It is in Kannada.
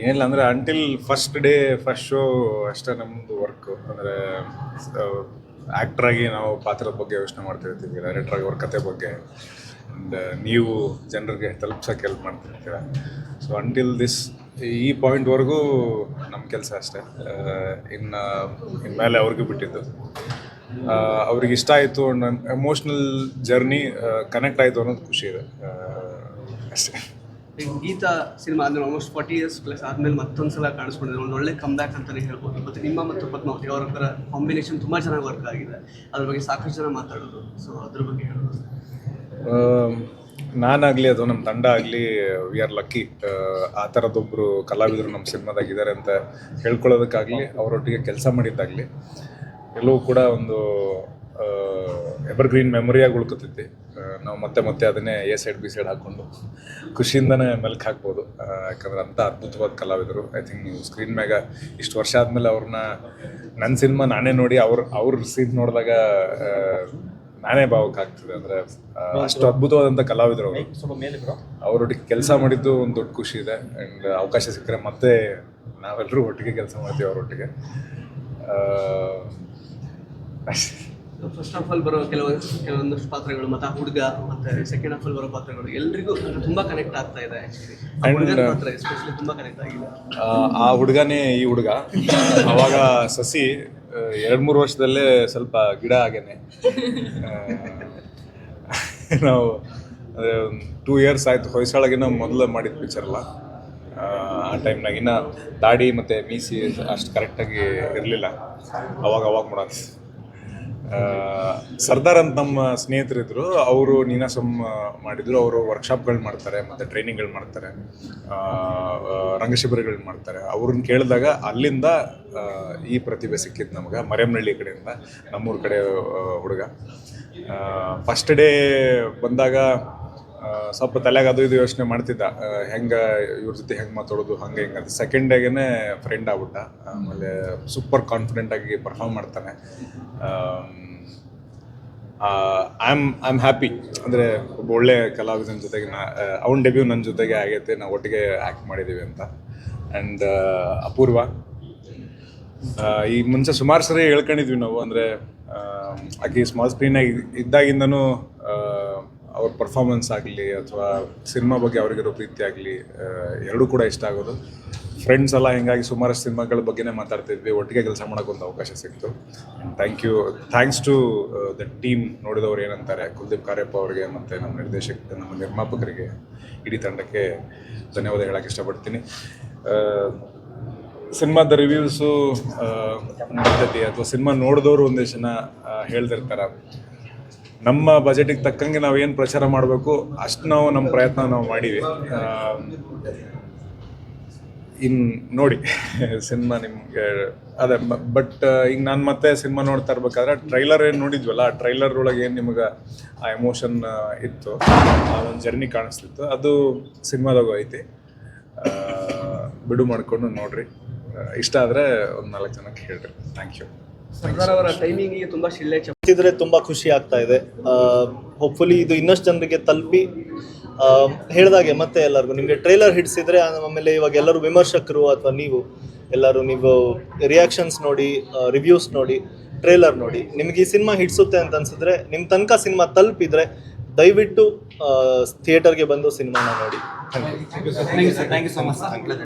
ಏನಿಲ್ಲ ಅಂದರೆ until first day first show ಅಷ್ಟೇ ನಮ್ಮದು ವರ್ಕು ಅಂದರೆ ಆ್ಯಕ್ಟ್ರಾಗಿ ನಾವು ಪಾತ್ರದ ಬಗ್ಗೆ ಯೋಚನೆ ಮಾಡ್ತಿರ್ತೀವಿ ಡೈರೆಕ್ಟ್ರಾಗಿ ಅವ್ರ ಕತೆ ಬಗ್ಗೆ. ಆ್ಯಂಡ್ ನೀವು ಜನರಿಗೆ ತಲುಪ್ಸೋಕೆ ಹೆಲ್ಪ್ ಮಾಡ್ತಿರ್ತೀರ. ಸೊ ಅಂಟಿಲ್ ದಿಸ್ ಈ ಪಾಯಿಂಟ್ವರೆಗೂ ನಮ್ಮ ಕೆಲಸ ಅಷ್ಟೇ. ಇನ್ನು ಇನ್ಮೇಲೆ ಅವ್ರಿಗೂ ಬಿಟ್ಟಿದ್ದು. ಆ, ಅವ್ರಿಗೆ ಇಷ್ಟ ಆಯಿತು ನನ್ನ ಎಮೋಷ್ನಲ್ ಜರ್ನಿ ಕನೆಕ್ಟ್ ಆಯಿತು ಅನ್ನೋದು ಖುಷಿ ಇದೆ. ಅಷ್ಟೇ. ಈಗ ಗೀತಾ ಸಿನಿಮಾ ಆದ್ಮೇಲೆ ಆಲ್ಮೋಸ್ಟ್ ಫಾರ್ಟಿ ಇಯರ್ಸ್ ಪ್ಲಸ್ ಆದಮೇಲೆ ಮತ್ತೊಂದು ಸಲ ಕಾಣಿಸ್ಕೊಂಡಿದೆ. ಒಂದು ಒಳ್ಳೆ ಕಮ್ ಬ್ಯಾಕ್ ಅಂತಲೇ ಹೇಳ್ಬೋದು. ಮತ್ತು ನಿಮ್ಮ ಮತ್ತು ಪದ್ಮಾವತಿ ಅವರೊಬ್ಬರ ಕಾಂಬಿನೇಷನ್ ತುಂಬ ಚೆನ್ನಾಗಿ ವರ್ಕ್ ಆಗಿದೆ. ಅದ್ರ ಬಗ್ಗೆ ಸಾಕಷ್ಟು ಜನ ಮಾತಾಡೋದು. ಸೊ ಅದ್ರ ಬಗ್ಗೆ ಹೇಳೋದು. ನಾನಾಗಲಿ ಅಥವಾ ನಮ್ಮ ತಂಡ ಆಗಲಿ ವಿ ಆರ್ ಲಕ್ಕಿ ಆ ಥರದೊಬ್ಬರು ಕಲಾವಿದರು ನಮ್ಮ ಸಿನಿಮಾದಾಗಿದ್ದಾರೆ ಅಂತ ಹೇಳ್ಕೊಳ್ಳೋದಕ್ಕಾಗಲಿ, ಅವರೊಟ್ಟಿಗೆ ಕೆಲಸ ಮಾಡಿದ್ದಾಗಲಿ, ಎಲ್ಲವೂ ಕೂಡ ಒಂದು ಎವರ್ಗ್ರೀನ್ ಮೆಮೊರಿಯಾಗಿ ಉಳ್ಕೊತೈತಿ. ನಾವು ಮತ್ತೆ ಮತ್ತೆ ಅದನ್ನೇ ಎ ಸೈಡ್ ಬಿ ಸೈಡ್ ಹಾಕ್ಕೊಂಡು ಖುಷಿಯಿಂದನೇ ಮೆಲ್ಕ್ ಹಾಕ್ಬೋದು. ಯಾಕಂದ್ರೆ ಅಂಥ ಅದ್ಭುತವಾದ ಕಲಾವಿದರು. ಐ ಥಿಂಕ್ ನೀವು ಸ್ಕ್ರೀನ್ ಮ್ಯಾಗ ಇಷ್ಟು ವರ್ಷ ಆದಮೇಲೆ ಅವ್ರನ್ನ ನನ್ನ ಸಿನಿಮಾ ನಾನೇ ನೋಡಿ ಅವ್ರ ಅವ್ರ ಸೀನ್ ನೋಡಿದಾಗ ನಾನೇ ಭಾವಕ್ಕೆ ಆಗ್ತದೆ. ಅಂದರೆ ಅಷ್ಟು ಅದ್ಭುತವಾದಂಥ ಕಲಾವಿದರು ಅವರು. ಅವರೊಟ್ಟಿಗೆ ಕೆಲಸ ಮಾಡಿದ್ದು ಒಂದು ದೊಡ್ಡ ಖುಷಿ ಇದೆ. ಆ್ಯಂಡ್ ಅವಕಾಶ ಸಿಕ್ಕರೆ ಮತ್ತೆ ನಾವೆಲ್ಲರೂ ಒಟ್ಟಿಗೆ ಕೆಲಸ ಮಾಡ್ತೀವಿ ಅವರೊಟ್ಟಿಗೆ. ಫಸ್ಟ್ ಆಫ್ ಆಲ್ ಬರೋ ಕೆಲವು ಕೆಲವೊಂದಷ್ಟು ಪಾತ್ರಗಳು ಮತ್ತೆ ಆ ಹುಡುಗ ಮತ್ತೆ ಸೆಕೆಂಡ್ ಆಫ್ ಆಲ್ ಬರೋ ಪಾತ್ರಗಳು ಎಲ್ರಿಗೂ ಅಂದ್ರೆ ತುಂಬಾ ಕನೆಕ್ಟ್ ಆಗ್ತಾ ಇದೆ ಆಕ್ಚುಲಿ And, uh, ಪಾತ್ರ ಎಸ್ಪೆಷಲಿ ತುಂಬಾ ಕನೆಕ್ಟ್ ಆಗಿದೆ. ಆ, ಹುಡುಗನೇ ಈ ಹುಡುಗ. ಅವಾಗ ಸಸಿ ಎರಡು ಮೂರು ವರ್ಷದಲ್ಲೇ ಸ್ವಲ್ಪ ಗಿಡ ಆಗೇನೆ ನಾವು ನಾವು ಟೂ ಇಯರ್ಸ್ ಆಯ್ತು ಹೊಯ್ಸಳಗಿನ ಮೊದಲು ಮಾಡಿದ ಪಿಕ್ಚರ್ ಅಲ್ಲ. ಆ, ಟೈಮ್ನಾಗ ಇನ್ನು ದಾಡಿ ಮತ್ತು ಮೀಸಿ ಅಷ್ಟು ಕರೆಕ್ಟಾಗಿ ಇರಲಿಲ್ಲ. ಅವಾಗ ಅವಾಗ ಮಾಡೋದು. ಸರ್ದಾರ್ ಅಂತ ನಮ್ಮ ಸ್ನೇಹಿತರಿದ್ರು. ಅವರು ನೀನಾಸಮ್ ಮಾಡಿದ್ರು. ಅವರು ವರ್ಕ್ಶಾಪ್ಗಳು ಮಾಡ್ತಾರೆ, ಮತ್ತು ಟ್ರೈನಿಂಗ್ಗಳು ಮಾಡ್ತಾರೆ ರಂಗಶಿಬಿರಗಳು ಮಾಡ್ತಾರೆ. ಅವ್ರನ್ನ ಕೇಳಿದಾಗ ಅಲ್ಲಿಂದ ಈ ಪ್ರತಿಭೆ ಸಿಕ್ಕಿತ್ತು ನಮ್ಗೆ ಮರೆಮನಹಳ್ಳಿ ಕಡೆಯಿಂದ, ನಮ್ಮೂರ ಕಡೆ ಹುಡುಗ. ಫಸ್ಟ್ ಡೇ ಬಂದಾಗ ಸ್ವಲ್ಪ ತಲೆಗೆ ಅದು ಇದು ಯೋಚನೆ ಮಾಡ್ತಿದ್ದ. ಹೆಂಗೆ ಇವ್ರ ಜೊತೆ ಹೆಂಗೆ ಮಾತಾಡೋದು, ಹಂಗೆ ಹಿಂಗೆ ಅದು ಸೆಕೆಂಡ್ ಡೇಗೆ ಫ್ರೆಂಡ್ ಆಗ್ಬಿಟ್ಟ. ಆಮೇಲೆ ಸೂಪರ್ ಕಾನ್ಫಿಡೆಂಟ್ ಆಗಿ ಪರ್ಫಾರ್ಮ್ ಮಾಡ್ತಾನೆ. I am I am happy ಅಂದರೆ ಒಬ್ಬ ಒಳ್ಳೆ ಕಲಾವಿದನ ಜೊತೆಗೆ ನಾ ಅವನ ಡೆಬ್ಯೂ ನನ್ನ ಜೊತೆಗೆ ಆಗೈತೆ. ನಾವು ಒಟ್ಟಿಗೆ ಆ್ಯಕ್ಟ್ ಮಾಡಿದ್ದೀವಿ ಅಂತ. ಆ್ಯಂಡ್ ಅಪೂರ್ವ. ಈ ಮುಂಚೆ ಸುಮಾರು ಸರಿ ಹೇಳ್ಕೊಂಡಿದ್ವಿ ನಾವು. ಅಂದರೆ ಆಕೆ ಸ್ಮಾಲ್ ಸ್ಕ್ರೀನಾಗಿ ಇದ್ದಾಗಿಂದನೂ ಅವ್ರ ಪರ್ಫಾರ್ಮೆನ್ಸ್ ಆಗಲಿ ಅಥವಾ ಸಿನಿಮಾ ಬಗ್ಗೆ ಅವರಿಗಿರೋ ಪ್ರೀತಿ ಆಗಲಿ ಎರಡೂ ಕೂಡ ಇಷ್ಟ ಆಗೋದು. ಫ್ರೆಂಡ್ಸ್ ಎಲ್ಲ ಹಿಂಗಾಗಿ ಸುಮಾರು ಸಿನಿಮಾಗಳ ಬಗ್ಗೆನೇ ಮಾತಾಡ್ತಿದ್ವಿ. ಒಟ್ಟಿಗೆ ಕೆಲಸ ಮಾಡೋಕೆ ಒಂದು ಅವಕಾಶ ಸಿಕ್ತು. Thank you thanks to the team ನೋಡಿದವರು ಏನಂತಾರೆ, ಕುಲ್ದೀಪ್ ಕಾರ್ಯಪ್ಪ ಅವರಿಗೆ ಮತ್ತು ನಮ್ಮ ನಿರ್ದೇಶಕ, ನಮ್ಮ ನಿರ್ಮಾಪಕರಿಗೆ ಇಡೀ ತಂಡಕ್ಕೆ ಧನ್ಯವಾದ ಹೇಳೋಕ್ಕೆ ಇಷ್ಟಪಡ್ತೀನಿ. ಸಿನಿಮಾದ ರಿವ್ಯೂಸು ಅಥವಾ ಸಿನಿಮಾ ನೋಡಿದವರು ಒಂದಿಷ್ಟು ಜನ ಹೇಳ್ದಿರ್ತಾರೆ. ನಮ್ಮ ಬಜೆಟಿಗೆ ತಕ್ಕಂಗೆ ನಾವು ಏನು ಪ್ರಚಾರ ಮಾಡಬೇಕು, ಅಷ್ಟು ನಾವು ನಮ್ಮ ಪ್ರಯತ್ನ ನಾವು ಮಾಡೀವಿ ಇನ್ ನೋಡಿ, ಸಿನಿಮಾ ನಿಮ್ಗೆ, ಅದೇ ಬಟ್ ಈಗ ನಾನು ಮತ್ತೆ ಸಿನಿಮಾ ನೋಡ್ತಾ ಇರ್ಬೇಕಾದ್ರೆ ಟ್ರೈಲರ್ ಏನು ನೋಡಿದ್ವಲ್ಲ, ಆ ಟ್ರೈಲರ್ ಒಳಗೆ ಏನು ನಿಮಗೆ ಆ ಎಮೋಷನ್ ಇತ್ತು, ಆ ಒಂದು ಜರ್ನಿ ಕಾಣಿಸ್ತಿತ್ತು, ಅದು ಸಿನಿಮಾದಾಗ ಐತಿ. ಬಿಡು ಮಾಡಿಕೊಂಡು ನೋಡ್ರಿ. ಇಷ್ಟ ಆದರೆ ಒಂದು ನಾಲ್ಕು ಜನಕ್ಕೆ ಹೇಳ್ರಿ. ಥ್ಯಾಂಕ್ ಯು ಸರ್ಕಾರವರ ಟೈಮಿಂಗಿಗೆ ತುಂಬ ಶಿಲ್ಲೆ ಇದ್ರೆ ತುಂಬಾ ಖುಷಿ ಆಗ್ತಾ ಇದೆ. ಹೋಪ್ಫುಲಿ ಇದು ಇನ್ನಷ್ಟು ಜನರಿಗೆ ತಲುಪಿ ಹೇಳಿದಾಗೆ ಮತ್ತೆ ಎಲ್ಲರಿಗೂ. ನಿಮಗೆ ಟ್ರೈಲರ್ ಹಿಡಿಸಿದ್ರೆ ಆಮೇಲೆ ಇವಾಗ ಎಲ್ಲರೂ ವಿಮರ್ಶಕರು ಅಥವಾ ನೀವು, ಎಲ್ಲರೂ ನೀವು ರಿಯಾಕ್ಷನ್ಸ್ ನೋಡಿ ರಿವ್ಯೂಸ್ ನೋಡಿ ಟ್ರೈಲರ್ ನೋಡಿ. ನಿಮ್ಗೆ ಈ ಸಿನಿಮಾ ಹಿಡಿಸುತ್ತೆ ಅಂತ ಅನ್ಸಿದ್ರೆ ನಿಮ್ಮ ತನಕ ಸಿನಿಮಾ ತಲುಪಿದ್ರೆ, ದಯವಿಟ್ಟು ಥಿಯೇಟರ್ಗೆ ಬಂದು ಸಿನಿಮಾನ ನೋಡಿ. Thank you